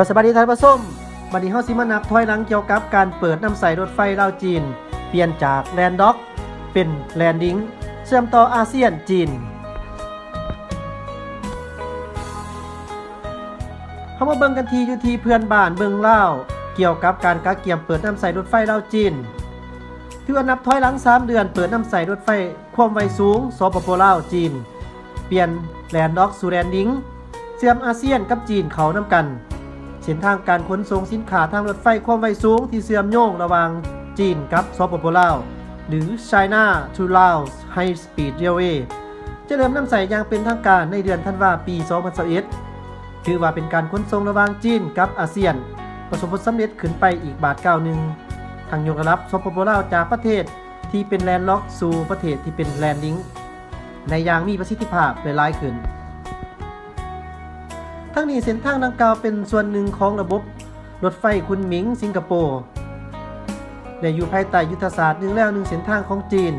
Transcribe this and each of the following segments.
จ้าสบายดีท่านผู้ชมบัดนี้เฮาสิมานับถอยหลังเกี่ยวกับการเปิดน้ำใสรถไฟลาวจีน เปลี่ยนจากแลนด็อก เป็นแลนดิ้งเชื่อมต่ออาเซียนจีนเฮามาเบิ่งกันทีอยู่ที่เพื่อนบ้านเบิ่งลาเกี่ยวกับการกะเกี่ยมเปิดน้ำใสรถไฟลาวจีนถือว่านับถอยหลัง 3 เดือนเปิดน้ำใสรถไฟความไวสูงสปปลาวจีน เปลี่ยนแลนด็อกสู่แลนดิ้งเชื่อมอาเซียนกับจีนเขานํกัน ส้นทางการขนส่งสินค้าทางรถไฟความไวสูงที่เชื่อมโยงระหว่างจีนกับสปปลาวหรือ China to Laos High Speed Railway จะเริ่มนำใส่อย่างเป็นทางการในเดือนธันวาปี 2021ถือว่าเป็นการขนส่งระหว่างจีนกับอาเซียน ประสบผลสำเร็จขึ้นไปอีกบาทก้าวหนึ่งทางยกระดับสปปลาวจากประเทศที่เป็นแลนด์ล็อกสู่ประเทศที่เป็นแลนดิ้งในอย่างมีประสิทธิภาพหลายๆขึ้น ทั้งนี้เส้นทางดังกล่าวเป็นส่วนหนึ่งของระบบรถไฟคุณหมิงสิงคโปร์และอยู่ภายใต้ยุทธศาสตร์หนึ่งแล้วหนึ่งเส้นทางของจีน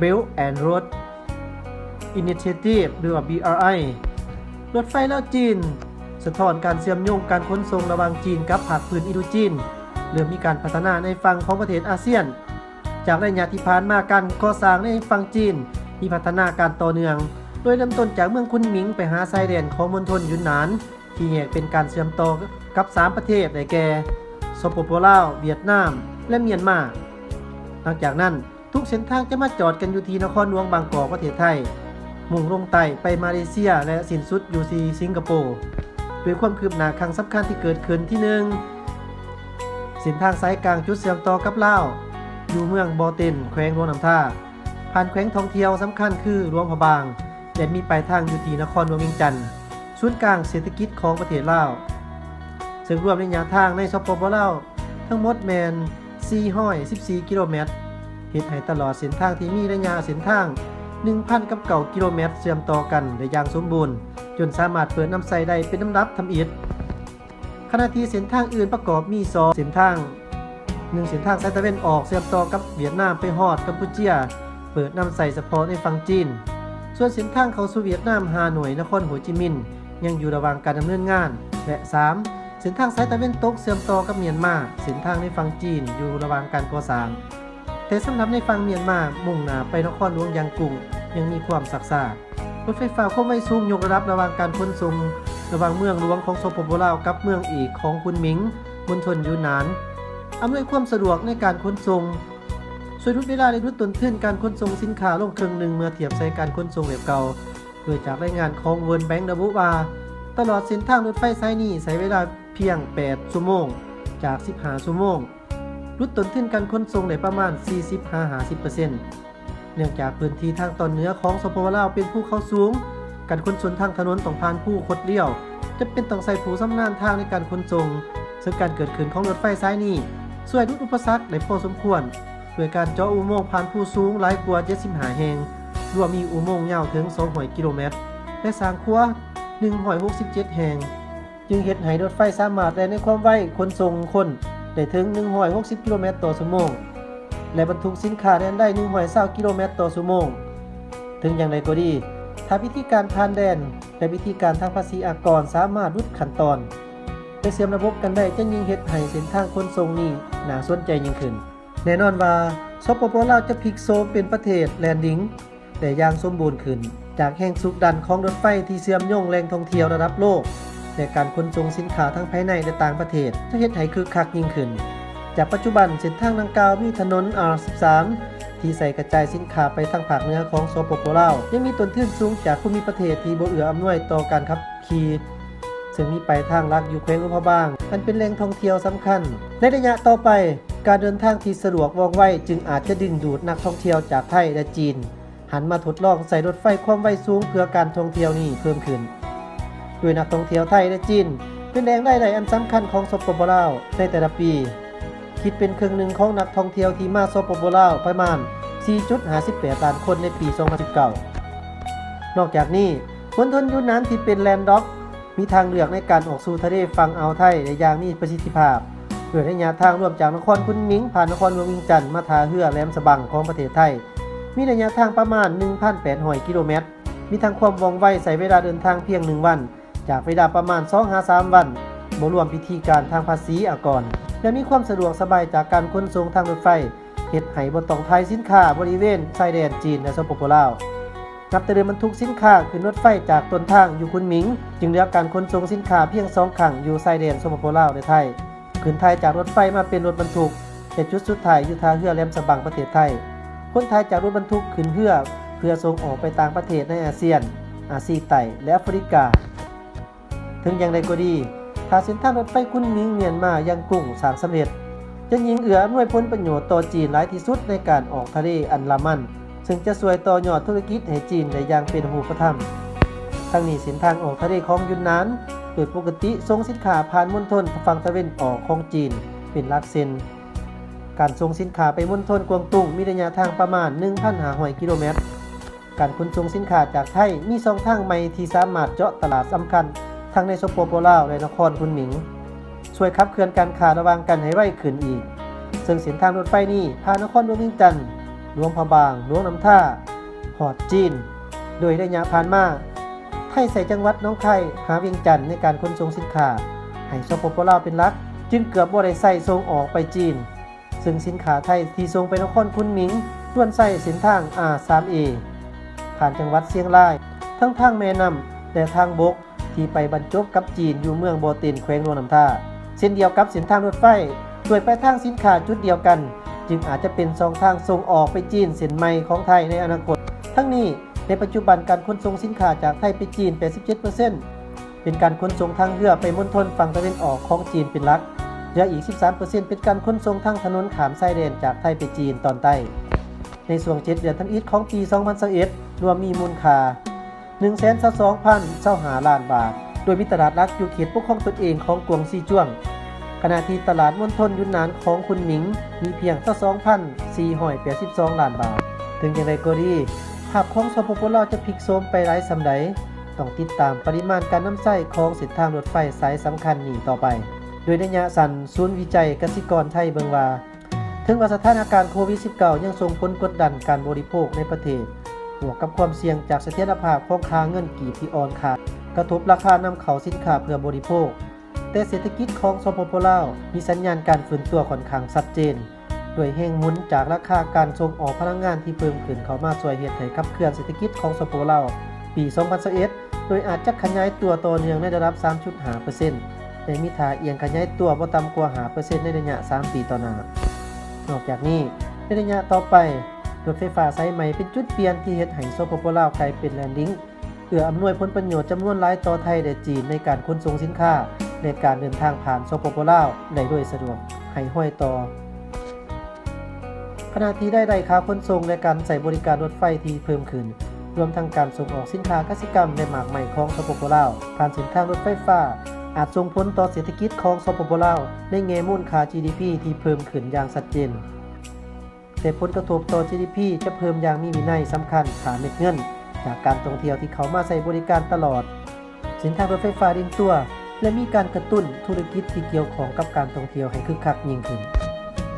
Belt and Road Initiative หรือว่า BRI รถไฟแล้วจีน สะท้อนการเชื่อมโยงการขนส่งระหว่างจีนกับภาคพื้นอินโดจีนเริ่มมีการพัฒนาในฝั่งของประเทศอาเซียน จากระยะที่ผ่านมาการก่อสร้างในฝั่งจีน มีพัฒนาการต่อเนื่อง โดยเริ่มต้นจากเมืองคุนหมิงไปหาชายแดนของมณฑลยุนนาน ที่แยกเป็นการเชื่อมต่อกับ 3 ประเทศได้แก่สปปลาว เวียดนาม และเมียนมา หลังจากนั้นทุกเส้นทางจะมาจอดกันอยู่ที่นครหลวงบางกอกประเทศไทย มุ่งลงใต้ไปมาเลเซียและสิ้นสุดอยู่ที่สิงคโปร์โดยความคืบหน้าครั้งสำคัญที่เกิดขึ้นที่หนึ่งเส้นทางสายกลางจุดเชื่อมต่อกับลาวอยู่เมืองบอเตนแขวงหลวงน้ำท่าผ่านแขวงท่องเที่ยวสำคัญคือหลวงพระบาง และมีปลายทางอยู่ที่นครหลวงเวียงจันทร์ศูนย์กลางเศรษฐกิจของประเทศลาว ซึ่งรวมระยะทางในสปปลาวทั้งหมดแมน414 กิโลเมตรเฮ็ดให้ตลอดเส้นทางที่มีระยะเส้นทาง 1,000 กับเก่ากิโลเมตรเชื่อมต่อกันได้อย่างสมบูรณ์ จนสามารถเปิดน้ำใสได้เป็นลำดับทำอิฐขณะที่เส้นทางอื่นประกอบมีสองเส้นทางหนึ่งเส้นทางสายตะเวนออกเชื่อมต่อกับเวียดนามไปฮอดกัมพูเชีย เปิดน้ำใสเฉพาะในฝั่งจีน ส่วนเส้นทางเข้าสู่เวียดนามฮาหน่วยนครโฮจิมินห์ยังอยู่ระหว่างการดำเนินงาน และ 3. เส้นทางสายตะเวนตกเชื่อมต่อกับเมียนมาเส้นทางในฝั่งจีนอยู่ระหว่างการก่อสร้าง แต่สำหรับในฝั่งเมียนมามุ่งหน้าไปนครหลวงยางกุ้งยังมีความสักซ่ารถไฟฟ้าความไวสูงยกระดับระหว่างการขนส่งระหว่างเมืองหลวงของสปปลาวกับเมืองอีกของคุณหมิงมณฑลยูนนานอำนวยความสะดวกในการขนส่ง ช่วยลดเวลาและลดต้นทุนการขนส่งสินค้าลงครึ่งหนึ่งเมื่อเทียบใช้การขนส่งแบบเก่า โดยจากรายงานของเวิร์นแบงค์ระบุว่า ตลอดเส้นทางรถไฟสายนี้ใช้เวลาเพียง 8 ชั่วโมง จาก 15 ชั่วโมงลดต้นทุนการขนส่งได้ประมาณ40-50%เนื่องจากพื้นที่ทางตอนเหนือของสปปลาวเป็นภูเขาสูง การขนส่งทางถนนต้องผ่านผู้คดเลี้ยว จะเป็นต้องใส่ผู้สำนาญทางในการขนส่งซึ่งการเกิดขึ้นของรถไฟสายนี้ช่วยลดอุปสรรคได้พอสมควร โดยการเจาะอุโมงค์ผ่านผู้สูงหลายกว่า75แห่งรวมมีอุโมงค์ยาวถึง200กิโลเมตร และสร้างครัว167 แห่ง จึงเฮ็ดให้รถไฟสามารถแล่นในความไวขนส่งคนได้ถึง 160 กิโลเมตรต่อชั่วโมง และบรรทุกสินค้าแล่นได้120กิโลเมตรต่อชั่วโมง ถึงอย่างไรก็ดี ถ้าวิธีการผ่านแดน และวิธีการทางภาษีอากรสามารถรุดขั้นตอนและเสียมระบบกันได้จะยิ่งเฮ็ดให้เส้นทางขนส่งนี้น่าสนใจยิ่งขึ้น แน่นอนว่าสปปลาวจะพลิกโซมเป็นประเทศแลนดิ้งแต่อย่างสมบูรณ์ขึ้น จากแห่งสุกดันของรถไฟที่เชื่อมโยงแหล่งท่องเที่ยวระดับโลกและการขนส่งสินค้าทั้งภายในและต่างประเทศจะเฮ็ดให้คึกคักยิ่งขึ้น จากปัจจุบันเส้นทางดังกล่าวมีถนน R13 ที่ใส่กระจายสินค้าไปทางภาคเหนือของสปปลาวยังมีต้นทุนสูงจากภูมิประเทศที่บ่เอื้ออำนวยต่อการขับขี่ ซึ่งมีปลายทางลักอยู่แขวงหลวงพระบางมันเป็นแหล่งท่องเที่ยวสำคัญ ในระยะต่อไปการเดินทางที่สะดวกว่องไวจึงอาจจะดึงดูดนักท่องเที่ยวจากไทยและจีน หันมาทดลองใส่รถไฟความไวสูงเพื่อการท่องเที่ยวนี้เพิ่มขึ้นโดยนักท่องเที่ยวไทยและจีน เป็นแหล่งรายได้อันสำคัญของสปปลาวในแต่ละปี คิดเป็นครึ่งหนึ่งของนักท่องเที่ยวที่มาสปปลาวประมาณ 4.58ล้านคนในปี 2019 นอกจากนี้มณฑลยูนนานที่เป็นแลนด์ด็อก มีทางเลือกในการออกสู่ทะเลฝั่งอ่าวไทยได้อย่างมีประสิทธิภาพโดยระยะทางรวมจากนครพุนมิงผ่านนครหลวงวิงจันทร์มาทาเฮือแหลมสบังของประเทศไทย มีระยะทางประมาณ 1,800กิโลเมตร มีทางความว่องไวใส่เวลาเดินทางเพียง 1 วัน จากเวลาประมาณ2-3วันบรวมพิธีการทางภาษีอากร และมีความสะดวกสบายจากการขนส่งทางรถไฟเฮ็ดให้บ่ต้องทายสินค้าบริเวณชายแดนจีนและสปปลาว นับแต่เดิมบรรทุกสินค้าขึ้นรถไฟจากต้นทางอยู่คุนหมิง จึงเหลือการขนส่งสินค้าเพียงสองครั้งอยู่ชายแดนสปปลาวในไทยขึ้นไทยจากรถไฟมาเป็นรถบรรทุกแต่จุดสุดท้ายอยู่ท่าเรือแหลมฉบังประเทศไทยคนไทยจากรถบรรทุกขึ้นเรือเพื่อส่งออกไปต่างประเทศในอาเซียน อาซีไตและแอฟริกา ถึงอย่างไรก็ดีถ้าเส้นทางรถไฟคุนหมิงเมียนมายังกรุงสางสำเร็จจะยิงเอืออำนวยผลประโยชน์ต่อจีนหลายที่สุดในการออกทะเลอันลามัน ซึ่งจะสวยต่อยอดธุรกิจให้จีนได้อย่างเป็นหูประธรรมทั้งนี้เส้นทางออกทะเลของยุนนานโดยปกติส่งสินค้าผ่านมณฑลฝั่งตะเวนออกของจีนเป็นลักเส้นการส่งสินค้าไปมณฑลกวางตุ้งมีระยะทางประมาณ 1,500กิโลเมตร การขนส่งสินค้าจากไทยมีสองทางใหม่ที่สามารถเจาะตลาดสำคัญทั้งในสปปลาวและนครคุนหมิง ช่วยขับเคลื่อนการค้าระหว่างกันให้ไวขึ้นอีก ซึ่งเส้นทางรถไฟนี้ผ่านนครวงเวียงจันทน์ หลวงพะบางหลวงน้ำท่า หอดจีน โดยระยะผ่านมาไทยใส่จังหวัดน้องไข่หาเวียงจันทน์ในการขนส่งสินค้าให้สปปลาวเป็นลัก จึงเกือบบ่ได้ใส่ส่งออกไปจีน ซึ่งสินค้าไทยที่ส่งไปนครคุนหมิงล้วนใส่เส้นทาง R3A ผ่านจังหวัดเชียงราย ทั้งทางแม่น้ำและทางบกที่ไปบรรจบกับจีนอยู่เมืองโบเตนแขวงหลวงน้ำท่าเช่นเดียวกับเส้นทางรถไฟโดยไปทางสินค้าจุดเดียวกัน จึงอาจจะเป็นสองทางส่งออกไปจีนเส้นใหม่ของไทยในอนาคต ทั้งนี้ในปัจจุบันการขนส่งสินค้าจากไทยไปจีน 87%เป็นการขนส่งทางเรือไปมณฑลฝั่งตะวันออกของจีนเป็นหลักเหลืออีก 13%เป็นการขนส่งทางถนนขามชายแดนจากไทยไปจีนตอนใต้ ในส่วน7เดือนธันวาคมของปี 2021รวมมีมูลค่า122,025ล้านบาท โดยมีตลาดหลักอยู่เขตปกครองตนเองของกวงซีจ้วง ขณะที่ตลาดมณฑลยุนนานของคุณหมิง มีเพียง22,482ล้านบาท ถึงอย่างไรก็ดีภาพของสปปลาวจะพลิกโซมไปหลายสำใดต้องติดตามปริมาณการน้ำใส้ของเส้นทางรถไฟสายสำคัญนี้ต่อไป โดยในยะสันศูนย์วิจัยกสิกรไทยเบิงว่าถึงว่าสถานการณ์โควิด -19 ยังส่งผลกดดันการบริโภคในประเทศบวกกับความเสี่ยงจากเสถียรภาพของค่าเงินกีบที่อ่อนค่ากระทบราคานำเข้าสินค้าเพื่อบริโภค แต่เศรษฐกิจของสปปลาวมีสัญญาณการฟื้นตัวค่อนข้างชัดเจนโดยแห่งมุนจากราคาการส่งออกพลังงานที่เพิ่มขึ้นเข้ามาช่วยเฮ็ดให้ขับเคลื่อนเศรษฐกิจของสปปลาวปี 2021โดยอาจจะขยายตัวต่อเนื่องในระดับ 3.5%และมีท่าเอียงขยายตัวบ่ต่ำกว่า5%ในระยะ 3 ปีต่อหน้านอกจากนี้ในระยะต่อไปรถไฟฟ้าสายใหม่เป็นจุดเปลี่ยนที่เฮ็ดให้สปปลาวกลายเป็นแลนดิ้งเพื่ออำนวยผลประโยชน์จำนวนหลายต่อไทยและจีนในการขนส่งสินค้า ในการเดินทางผ่านสปปลาวได้โดยสะดวกให้ห้อยต่อ ขณะที่ได้ได้ค่าขนส่งและการใส่บริการรถไฟที่เพิ่มขึ้น รวมทั้งการส่งออกสินค้ากสิกรรมและหมากใหม่ของสปปลาวผ่านเส้นทางรถไฟฟ้า อาจส่งผลต่อเศรษฐกิจของสปปลาวในแง่มูลค่า GDP ที่เพิ่มขึ้นอย่างชัดเจนแต่ผลกระทบต่อ GDP จะเพิ่มอย่างมีวินัยสำคัญฐานเม็ดเงิน จากการท่องเที่ยวที่เขามาใช้บริการตลอด สินทางรถไฟฟ้าดิ่งตัว และมีการกระตุ้นธุรกิจที่เกี่ยวของกับการท่องเที่ยวให้คึกคักยิ่งขึ้น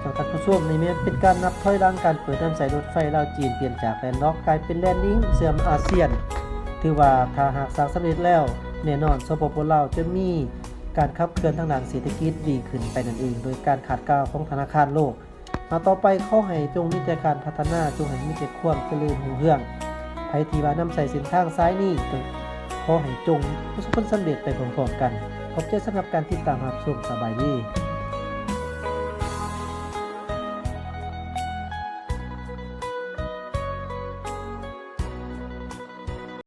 จากท่าผู้ชมในเมื่อเป็นการนับถอยหลังการเปิดน้ำใสรถไฟลาวจีนเปลี่ยนจากแลนด์ล็อกกลายเป็นแลนดิ้งเสื่อมอาเซียน ถือว่าถ้าหากสร้างสำเร็จแล้วแน่นอนสปปลาวจะมีการขับเคลื่อนทางด้านเศรษฐกิจดีขึ้นไปนั่นเอง โดยการขาดกล่าวของธนาคารโลก มาต่อไปข้อให้จงมีแต่การพัฒนาจงให้มีแต่ความเจริญรุ่งเรืองไผทีว่านำใส่เส้นทางซ้ายนี้ก็ ขอให้จงประสบผลสำเร็จไปพร้อมๆกัน ขอบใจสำหรับการติดตามรับชมสบายดี